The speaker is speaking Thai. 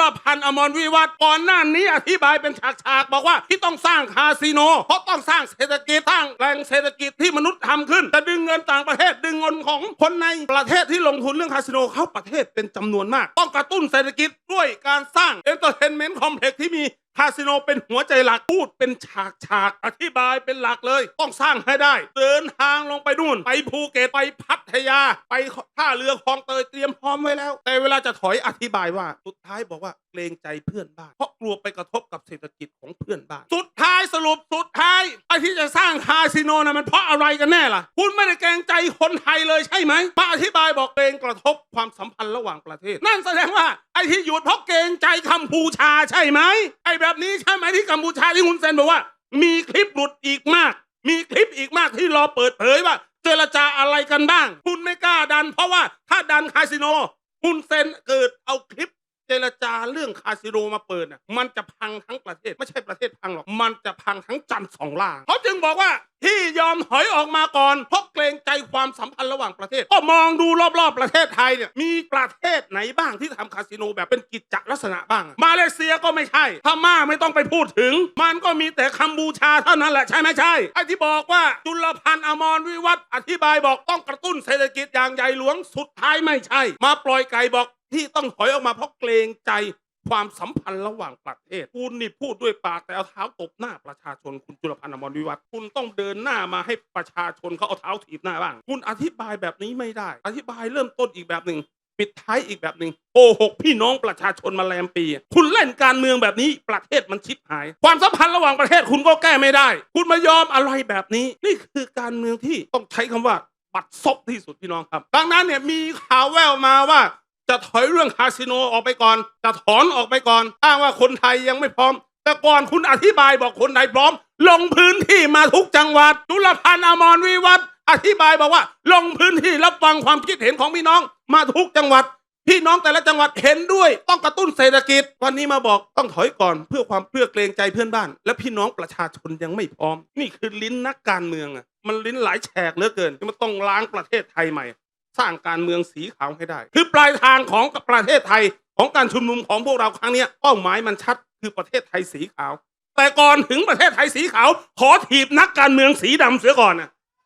ลพันธ์อมรวิวัฒน์ก่อนหน้านี้อธิบายเป็นฉากๆบอกว่าที่ต้องสร้างคาสิโน เพราะต้องสร้างเศรษฐกิจสร้างแหล่งเศรษฐกิจที่มนุษย์ทำขึ้นจะดึงเงินต่างประเทศดึงเงินของคนในประเทศที่ลงทุนเรื่องคาสิโนเข้าประเทศเป็นจำนวนมาก ต้องกระตุ้นเศรษฐกิจด้วยการสร้างเอนเตอร์เทนเมนต์คอมเพล็กซ์ที่มีคาสิโนเป็นหัวใจหลักพูดเป็นฉากฉากอธิบายเป็นหลักเลย ต้องสร้างให้ได้ เดินทางลงไปนู่น ไปภูเก็ตไปพัทยา ไปท่าเรือคลองเตยเตรียมพร้อมไว้แล้ว แต่เวลาจะถอยอธิบายว่า สุดท้ายบอกว่าเกรงใจเพื่อนบ้าน เพราะกลัวไปกระทบกับเศรษฐกิจของเพื่อนบ้าน สุดท้ายสรุปสุดท้ายไอ้ที่จะสร้างคาสิโนนะมันเพราะอะไรกันแน่ล่ะ คุณไม่ได้เกรงใจคนไทยเลยใช่ไหมมาอธิบายบอกเกรงกระทบความสัมพันธ์ระหว่างประเทศ นั่นแสดงว่า อ้ที่หยุดเพราะเกรงใจกัมพูชาใช่ไหมไอ้แบบนี้ใช่ไหมที่กัมพูชาที่คุณเซนบอกว่า มีคลิปหลุดอีกมาก มีคลิปอีกมากที่รอเปิดเผยว่า เจรจาอะไรกันบ้าง คุณไม่กล้าดัน เพราะว่าถ้าดันคาสิโน คุณเซนเกิดเอาคลิป เจรจาเรื่องคาสิโนมาเปิดน่ะมันจะพังทั้งประเทศไม่ใช่ประเทศพังหรอก มันจะพังทั้งจันทร์สองล่างเขาจึงบอกว่าที่ยอมถอยออกมาก่อนเพราะเกรงใจความสัมพันธ์ระหว่างประเทศ ก็มองดูรอบๆประเทศไทยเนี่ยมีประเทศไหนบ้างที่ทำคาสิโนแบบเป็นกิจจลักษณะบ้าง มาเลเซียก็ไม่ใช่พม่าไม่ต้องไปพูดถึง มันก็มีแต่คัมบูชาเท่านั้นแหละใช่ไหมใช่ไอ้ที่บอกว่าจุลพันธ์อมรวิวัฒน์อธิบายบอกต้องกระตุ้นเศรษฐกิจอย่างใหญ่หลวงสุดท้ายไม่ใช่ มาปล่อยไก่บอก ที่ต้องถอยออกมาเพราะเกรงใจความสัมพันธ์ระหว่างประเทศ คุณนี่พูดด้วยปากแต่เอาเท้าตบหน้าประชาชนคุณจุลพันธ์อมรวิวัฒน์คุณต้องเดินหน้ามาให้ประชาชนเขาเอาเท้าถีบหน้าบ้าง คุณอธิบายแบบนี้ไม่ได้ อธิบายเริ่มต้นอีกแบบหนึ่งปิดท้ายอีกแบบหนึ่งโกหกพี่น้องประชาชนมาแลมปี คุณเล่นการเมืองแบบนี้ประเทศมันชิบหาย ความสัมพันธ์ระหว่างประเทศคุณก็แก้ไม่ได้ คุณมายอมอะไรแบบนี้ นี่คือการเมืองที่ต้องใช้คำว่าบัดซบที่สุดพี่น้องครับ ดังนั้นเนี่ยมีข่าวแววมาว่า จะถอยเรื่องคาสิโนออกไปก่อน จะถอนออกไปก่อน อ้างว่าคนไทยยังไม่พร้อม แต่ก่อนคุณอธิบายบอกคนไทยพร้อม ลงพื้นที่มาทุกจังหวัดจุลพันธ์อมรวิวัฒน์อธิบายบอกว่า ลงพื้นที่รับฟังความคิดเห็นของพี่น้องมาทุกจังหวัด พี่น้องแต่ละจังหวัดเห็นด้วย ต้องกระตุ้นเศรษฐกิจ วันนี้มาบอกต้องถอยก่อนเพื่อความเพื่อเกรงใจเพื่อนบ้าน และพี่น้องประชาชนยังไม่พร้อม นี่คือลิ้นนักการเมืองอะมันลิ้นหลายแฉกเหลือเกิน มันต้องล้างประเทศไทยใหม่ สร้างการเมืองสีขาวให้ได้ คือปลายทางของประเทศไทยของการชุมนุมของพวกเราครั้งนี้เป้าหมายมันชัดคือประเทศไทยสีขาว แต่ก่อนถึงประเทศไทยสีขาว ขอถีบนักการเมืองสีดำเสียก่อนนะ